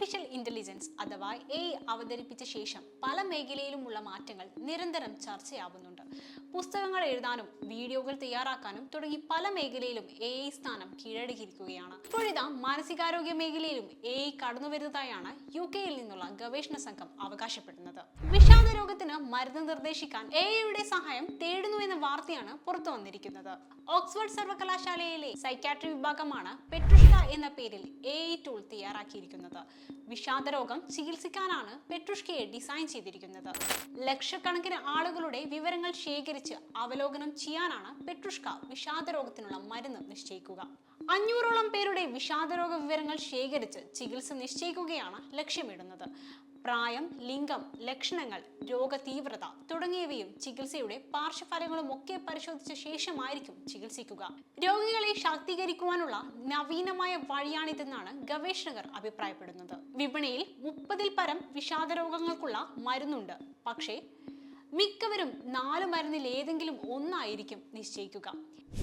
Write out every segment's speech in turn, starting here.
Artificial intelligence അഥവാ A അവതരിപ്പിച്ച ശേഷം പല മേഖലയിലുമുള്ള മാറ്റങ്ങൾ നിരന്തരം ചർച്ചയാവുന്നുണ്ട്. പുസ്തകങ്ങൾ എഴുതാനും വീഡിയോകൾ തയ്യാറാക്കാനും തുടങ്ങി പല മേഖലയിലും എ ഐ സ്ഥാനം കീഴടക്കിയിരിക്കുകയാണ്. ഇപ്പോഴിതാ മാനസികാരോഗ്യ മേഖലയിലും എ ഐ കടന്നു വരുന്നതായാണ് യു കെയിൽ നിന്നുള്ള ഗവേഷണ സംഘം അവകാശപ്പെടുന്നത്. വിഷാദ രോഗത്തിന് മരുന്ന് നിർദ്ദേശിക്കാൻ എ ഐയുടെ സഹായം തേടുന്നു എന്ന വാർത്തയാണ് പുറത്തു വന്നിരിക്കുന്നത്. ഓക്സ്ഫോർഡ് സർവകലാശാലയിലെ സൈക്കാട്രി വിഭാഗമാണ് പെട്രിഷ എന്ന പേരിൽ എ ഐ ടൂൾ തയ്യാറാക്കിയിരിക്കുന്നത്. വിഷാദരോഗം ചികിത്സിക്കാനാണ് പെട്രുഷ്കയെ ഡിസൈൻ ചെയ്തിരിക്കുന്നത്. ലക്ഷക്കണക്കിന് ആളുകളുടെ വിവരങ്ങൾ ശേഖരിച്ച് അവലോകനം ചെയ്യാനാണ് പെട്രുഷ്ക വിഷാദരോഗത്തിനുള്ള മരുന്ന് നിശ്ചയിക്കുക. അഞ്ഞൂറോളം പേരുടെ വിഷാദരോഗ വിവരങ്ങൾ ശേഖരിച്ച് ചികിത്സ നിശ്ചയിക്കുകയാണ് ലക്ഷ്യമിടുന്നത്. പ്രായം ലിംഗം ലക്ഷണങ്ങൾ രോഗതീവ്രത തുടങ്ങിയവയും ചികിത്സയുടെ പാർശ്വഫലങ്ങളും ഒക്കെ പരിശോധിച്ച ശേഷമായിരിക്കും ചികിത്സിക്കുക. രോഗികളെ ശാക്തീകരിക്കുവാനുള്ള നവീനമായ വഴിയാണിതെന്നാണ് ഗവേഷകർ അഭിപ്രായപ്പെടുന്നത്. വിപണിയിൽ മുപ്പതിൽ പരം വിഷാദ രോഗങ്ങൾക്കുള്ള മരുന്നുണ്ട്. പക്ഷേ മിക്കവരും നാല് മരുന്നിൽ ഏതെങ്കിലും ഒന്നായിരിക്കും നിശ്ചയിക്കുക.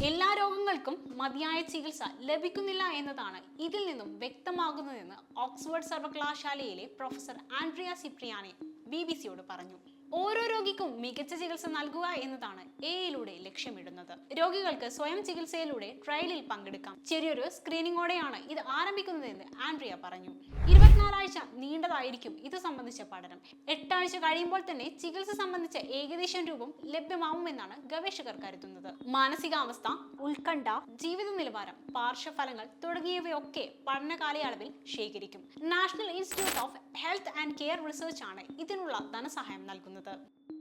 എല്ലാ രോഗങ്ങൾക്കും മതിയായ ചികിത്സ ലഭിക്കുന്നില്ല എന്നതാണ് ഇതിൽ നിന്നും വ്യക്തമാകുന്നതെന്ന് ഓക്സ്ഫോർഡ് സർവകലാശാലയിലെ professor Andrea Cipriani B B സിയോട് പറഞ്ഞു. ഓരോ രോഗിക്കും മികച്ച ചികിത്സ നൽകുക എന്നതാണ് എയിലൂടെ ലക്ഷ്യമിടുന്നത്. രോഗികൾക്ക് സ്വയം ചികിത്സയിലൂടെ ട്രയലിൽ പങ്കെടുക്കാം. ചെറിയൊരു സ്ക്രീനിങ്ങോടെയാണ് ഇത് ആരംഭിക്കുന്നതെന്ന് ആൻഡ്രിയ പറഞ്ഞു. ഇരുപത്തിനാലാഴ്ച നീണ്ടതായിരിക്കും ഇത് സംബന്ധിച്ച പഠനം. എട്ടാഴ്ച കഴിയുമ്പോൾ തന്നെ ചികിത്സ സംബന്ധിച്ച ഏകദേശം രൂപം ലഭ്യമാവുമെന്നാണ് ഗവേഷകർ കരുതുന്നത്. മാനസികാവസ്ഥ ഉത്കണ്ഠ ജീവിത നിലവാരം പാർശ്വഫലങ്ങൾ തുടങ്ങിയവയൊക്കെ പഠന കാലയളവിൽ ശേഖരിക്കും. National Institute of Health and Care Research ആണ് ഇതിനുള്ള ധനസഹായം നൽകുന്നത്. തോന്നുന്നത്